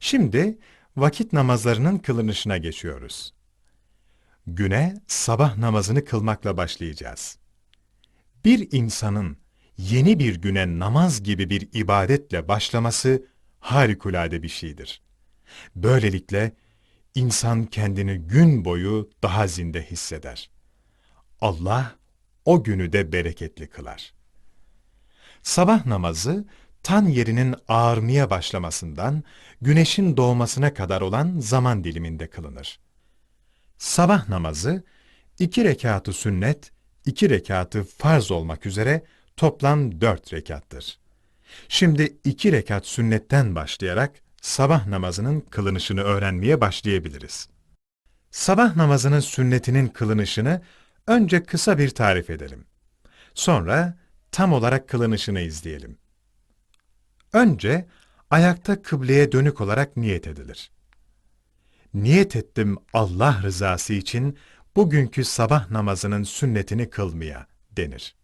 Şimdi vakit namazlarının kılınışına geçiyoruz. Güne sabah namazını kılmakla başlayacağız. Bir insanın yeni bir güne namaz gibi bir ibadetle başlaması harikulade bir şeydir. Böylelikle insan kendini gün boyu daha zinde hisseder. Allah o günü de bereketli kılar. Sabah namazı tan yerinin ağarmaya başlamasından güneşin doğmasına kadar olan zaman diliminde kılınır. Sabah namazı iki rekatı sünnet, iki rekatı farz olmak üzere toplam dört rekattır. Şimdi iki rekat sünnetten başlayarak sabah namazının kılınışını öğrenmeye başlayabiliriz. Sabah namazının sünnetinin kılınışını önce kısa bir tarif edelim. Sonra tam olarak kılınışını izleyelim. Önce ayakta kıbleye dönük olarak niyet edilir. Niyet ettim Allah rızası için bugünkü sabah namazının sünnetini kılmaya denir.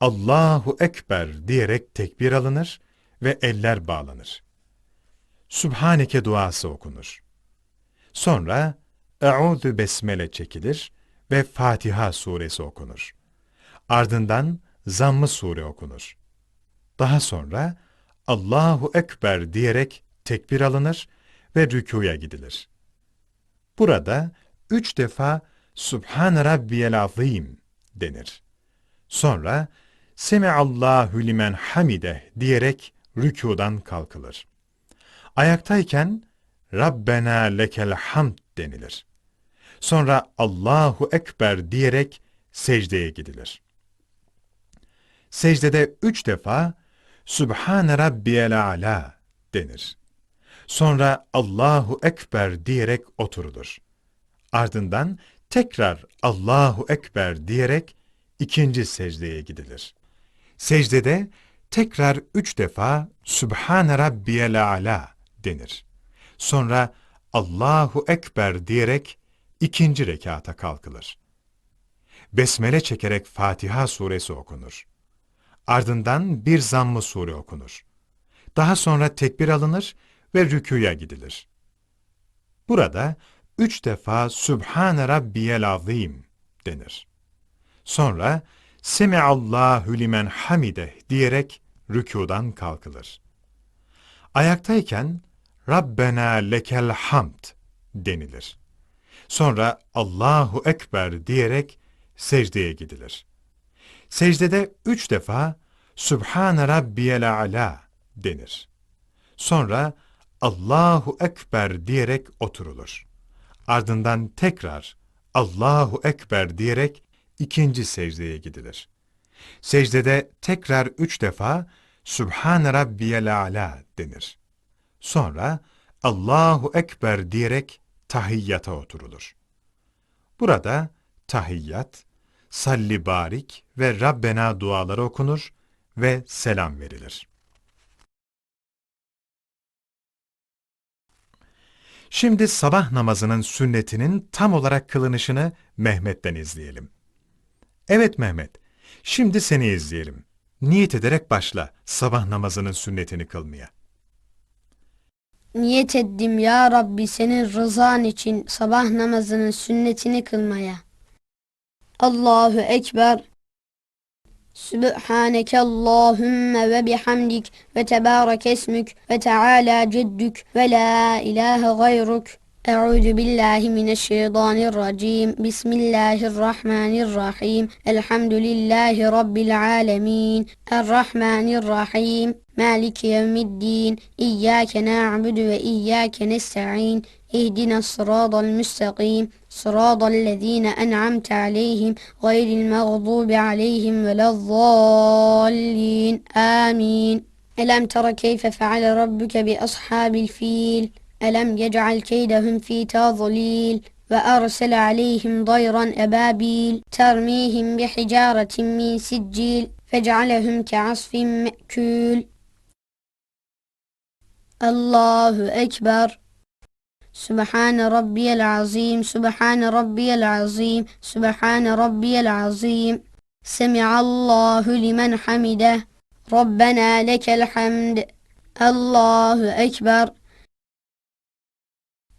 Allahu Ekber diyerek tekbir alınır ve eller bağlanır. Sübhaneke duası okunur. Sonra Eûzü Besmele çekilir ve Fatiha suresi okunur. Ardından Zamm-ı sure okunur. Daha sonra Allahu Ekber diyerek tekbir alınır ve rükûya gidilir. Burada üç defa Subhan Rabbiyel Azim denir. Sonra Semiallahu limen hamide diyerek rükûdan kalkılır. Ayaktayken Rabbena lekel hamd denilir. Sonra Allahu Ekber diyerek secdeye gidilir. Secdede üç defa Sübhane Rabbiyel Ala denir. Sonra Allahu Ekber diyerek oturulur. Ardından tekrar Allahu Ekber diyerek ikinci secdeye gidilir. Secdede tekrar üç defa Sübhane Rabbiyel Ala denir. Sonra Allahu Ekber diyerek ikinci rekata kalkılır. Besmele çekerek Fatiha suresi okunur. Ardından bir zamm-ı sure okunur. Daha sonra tekbir alınır ve rükûya gidilir. Burada üç defa Sübhane Rabbiyel Azim denir. Sonra Semiallahu limen hamide diyerek rükûdan kalkılır. Ayaktayken Rabbena lekel hamd denilir. Sonra Allahu Ekber diyerek secdeye gidilir. Secdede üç defa Sübhane Rabbiyel Ala denir. Sonra Allahu Ekber diyerek oturulur. Ardından tekrar Allahu Ekber diyerek ikinci secdeye gidilir. Secdede tekrar üç defa Sübhane Rabbiyel Ala denir. Sonra Allahu Ekber diyerek tahiyyata oturulur. Burada tahiyyat, salli barik ve Rabbena duaları okunur ve selam verilir. Şimdi sabah namazının sünnetinin tam olarak kılınışını Mehmet'ten izleyelim. Evet Mehmet, şimdi seni izleyelim. Niyet ederek başla sabah namazının sünnetini kılmaya. Niyet ettim ya Rabbi senin rızan için sabah namazının sünnetini kılmaya. Allahu Ekber. Sübhaneke Allahümme ve bihamdik ve tebarek esmük ve teala ceddük ve la ilahe gayruk. أعوذ بالله من الشيطان الرجيم. بسم الله الرحمن الرحيم. الحمد لله رب العالمين. الرحمن الرحيم. مالك يوم الدين. إياك نعبد وإياك نستعين. اهدنا الصراط المستقيم. صراط الذين أنعمت عليهم غير المغضوب عليهم ولا الضالين. آمين. ألم تر كيف فعل ربك بأصحاب الفيل؟ ألم يجعل كيدهم في تضليل وأرسل عليهم ضيرا أبابيل ترميهم بحجارة من سجيل فجعلهم كعصف مأكول. الله أكبر. سبحان ربي العظيم سبحان ربي العظيم سبحان ربي العظيم. سمع الله لمن حمده. ربنا لك الحمد. الله أكبر.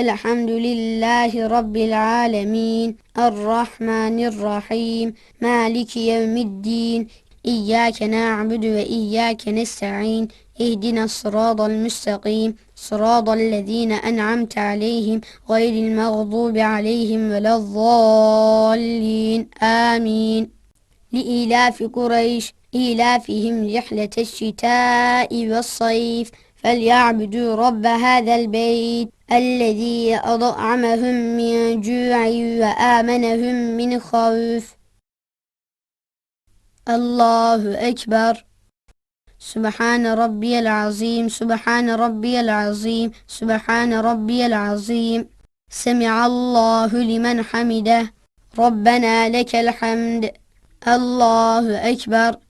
الحمد لله رب العالمين. الرحمن الرحيم. مالك يوم الدين. إياك نعبد وإياك نستعين. اهدنا الصراط المستقيم. صراط الذين أنعمت عليهم غير المغضوب عليهم ولا الضالين. آمين. لإيلاف قريش. إيلافهم رحلة الشتاء والصيف. فليعبدوا رب هذا البيت الذي أطعمهم من جوع وآمنهم من خوف. الله أكبر. سبحان ربي العظيم. سبحان ربي العظيم. سبحان ربي العظيم. سمع الله لمن حمده. ربنا لك الحمد. الله أكبر.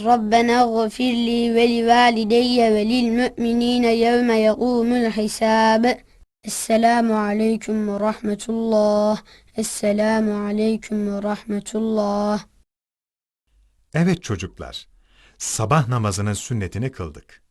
Rabbena gfirli ve li valideyye ve lil mu'minine yevme yegumul hisab. Esselamu aleyküm ve rahmetullah. Esselamu aleyküm ve rahmetullah. Evet çocuklar, sabah namazının sünnetini kıldık.